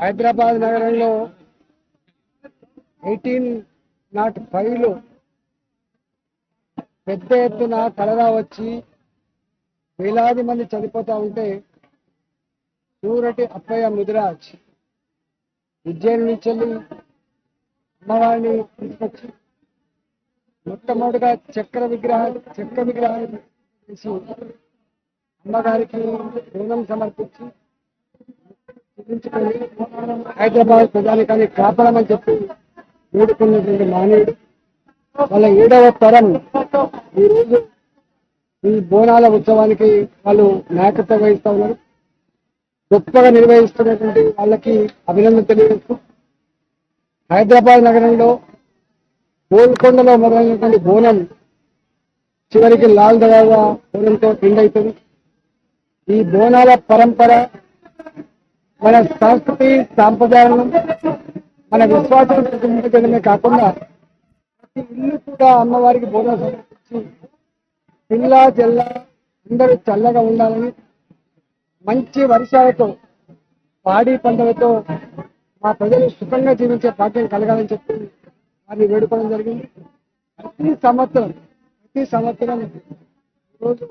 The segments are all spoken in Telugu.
హైదరాబాద్ నగరంలో ఎయిటీన్ నాట్ ఫైవ్లో పెద్ద ఎత్తున కలరా వచ్చి వేలాది మంది చనిపోతూ ఉంటే సూరటి అప్పయ్య ముదిరాజ్ ఉజ్జయిని నుంచి వెళ్ళి అమ్మవారిని తీసుకొచ్చి మొట్టమొదటిగా చక్ర విగ్రహ చక్ర విగ్రహాన్ని చేసి అమ్మగారికి రుణం సమర్పించి చూపించుకొని హైదరాబాద్ ప్రజానికాన్ని కాపాడమని చెప్పి వేడుకున్నటువంటి మానవుడు వాళ్ళ ఏడవ తరం ఈరోజు ఈ బోనాల ఉత్సవానికి వాళ్ళు నాయకత్వం వహిస్తా ఉన్నారు. గొప్పగా నిర్వహిస్తున్నటువంటి వాళ్ళకి అభినందన తెలియజేస్తూ హైదరాబాద్ నగరంలో గోల్కొండలో మొదలైనటువంటి బోనం చివరికి లాల్ దగా బోనంతో ఎండ్ అవుతుంది. ఈ బోనాల పరంపర మన సంస్కృతి సాంప్రదాయాలను మన విశ్వాసం ప్రతిబింబించడమే కాకుండా ప్రతి ఇల్లు కూడా అమ్మవారికి బోనం సమర్పించి పిల్ల చెల్ల అందరూ చల్లగా ఉండాలని మంచి వర్షాలతో పాడి పంటలతో మా ప్రజలు సుఖంగా జీవించే భాగ్యం కలగాలని చెప్పి వారిని వేడుకోవడం జరిగింది. ప్రతి సంవత్సరం ప్రతి సంవత్సరం రోజు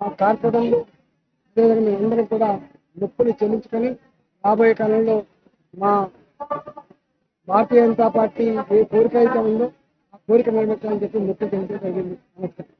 మా కార్పొరేటర్లు అదేవిధంగా కూడా మొక్కులు చెల్లించుకొని రాబోయే కాలంలో మా భారతీయ జనతా పార్టీ ఏ కోరిక అయితే ఉందో ఆ కోరిక నెరవేర్చాలని చెప్పి నొప్పి చెల్లించడం జరిగింది. నమస్కారం.